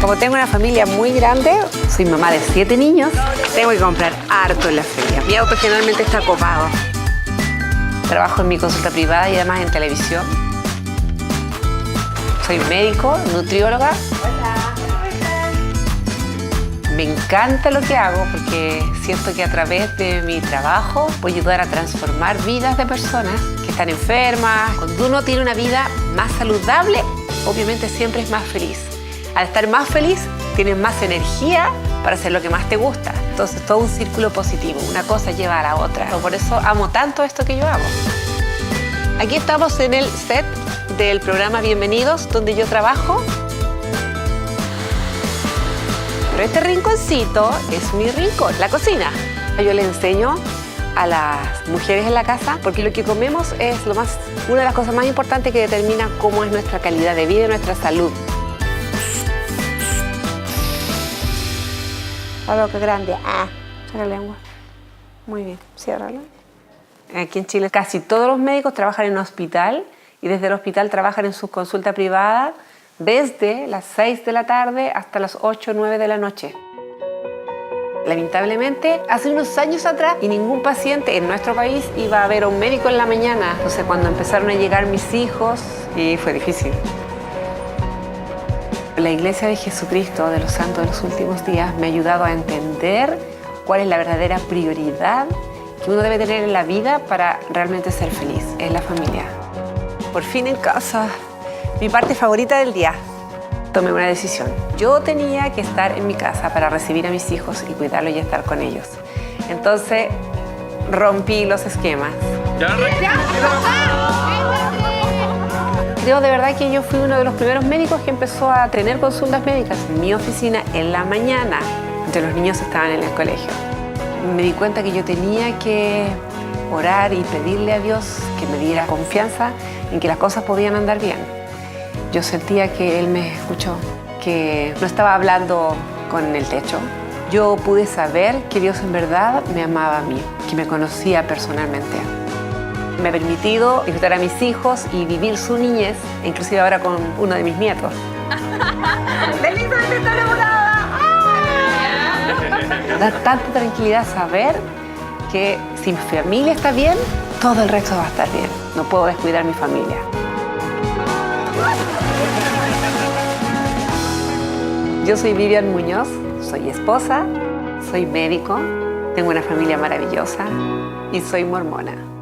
Como tengo una familia muy grande, soy mamá de siete niños, tengo que comprar harto en la feria. Mi auto generalmente está copado. Trabajo en mi consulta privada y además en televisión. Soy médico, nutrióloga. Me encanta lo que hago porque siento que a través de mi trabajo voy a ayudar a transformar vidas de personas que están enfermas. Cuando uno tiene una vida más saludable, obviamente siempre es más feliz. Al estar más feliz, tienes más energía para hacer lo que más te gusta. Entonces, todo un círculo positivo. Una cosa lleva a la otra. Por eso amo tanto esto que yo hago. Aquí estamos en el set del programa Bienvenidos, donde yo trabajo. Pero este rinconcito es mi rincón, la cocina. Yo le enseño a las mujeres en la casa porque lo que comemos es lo más, una de las cosas más importantes que determina cómo es nuestra calidad de vida y nuestra salud. La boca grande. Ah, la lengua. Muy bien, ciérrala. Aquí en Chile casi todos los médicos trabajan en un hospital y desde el hospital trabajan en su consulta privada desde las 6 de la tarde hasta las 8 o 9 de la noche. Lamentablemente, hace unos años atrás, y ningún paciente en nuestro país iba a ver a un médico en la mañana. Entonces, cuando empezaron a llegar mis hijos, y fue difícil. La Iglesia de Jesucristo de los Santos de los Últimos Días me ha ayudado a entender cuál es la verdadera prioridad que uno debe tener en la vida para realmente ser feliz, en la familia. Por fin en casa, mi parte favorita del día. Tomé una decisión. Yo tenía que estar en mi casa para recibir a mis hijos y cuidarlos y estar con ellos. Entonces rompí los esquemas. Creo de verdad que yo fui uno de los primeros médicos que empezó a tener consultas médicas en mi oficina en la mañana, mientras los niños estaban en el colegio. Me di cuenta que yo tenía que orar y pedirle a Dios que me diera confianza en que las cosas podían andar bien. Yo sentía que Él me escuchó, que no estaba hablando con el techo. Yo pude saber que Dios en verdad me amaba a mí, que me conocía personalmente me ha permitido disfrutar a mis hijos y vivir su niñez, inclusive ahora con uno de mis nietos. Da tanta tranquilidad saber que si mi familia está bien, todo el resto va a estar bien. No puedo descuidar mi familia. Yo soy Vivian Muñoz, soy esposa, soy médico, tengo una familia maravillosa y soy mormona.